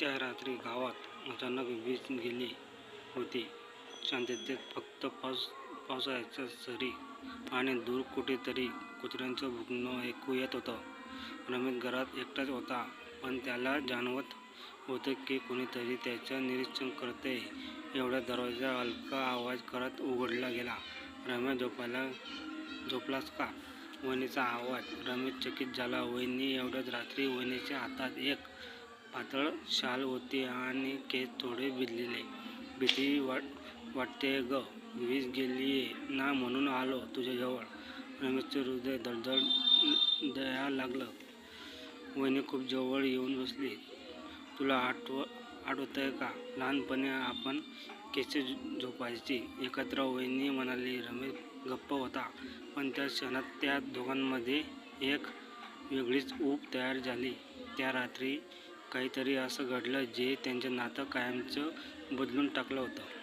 त्या रात्री गावात अचानक वीज गेली होती. शांततेत फक्त पाऊस पावसाच्या सरी आणि दूर कुठेतरी कुत्र्यांचं भुकणं ऐकू येत होतं. रमेश घरात एकटाच होता, पण त्याला जाणवत होतं की कोणीतरी त्याचं निरीक्षण करते एवढ्या दरवाजा हलका आवाज करत उघडला गेला. "रमेश, झोपलास का? " वहिनीचा आवाज. रमेश चकित झाला. वहिनी! एवढ्याच रात्री! वहिनीच्या हातात एक पातळ शाल होती आणि केस थोडे भिजलेले. "भीती वाटते गं. वीज गेलीय ना म्हणून आलो तुझ्याजवळ. " रमेशचं हृदय धडधडू लागलं. वहिनी खूप जवळ येऊन बसली. "तुला आठव आठवतं आहे का, लहानपणी आपण केसे झोपायची एकत्र? " वहिनी म्हणाली. रमेश गप्प होता. पण त्या क्षणात त्या दोघांमध्ये एक वेगळीच ऊब तयार झाली. त्या रात्री काहीतरी असं घडलं जे त्यांचं नातं कायमचं बदलून टाकलं होतं.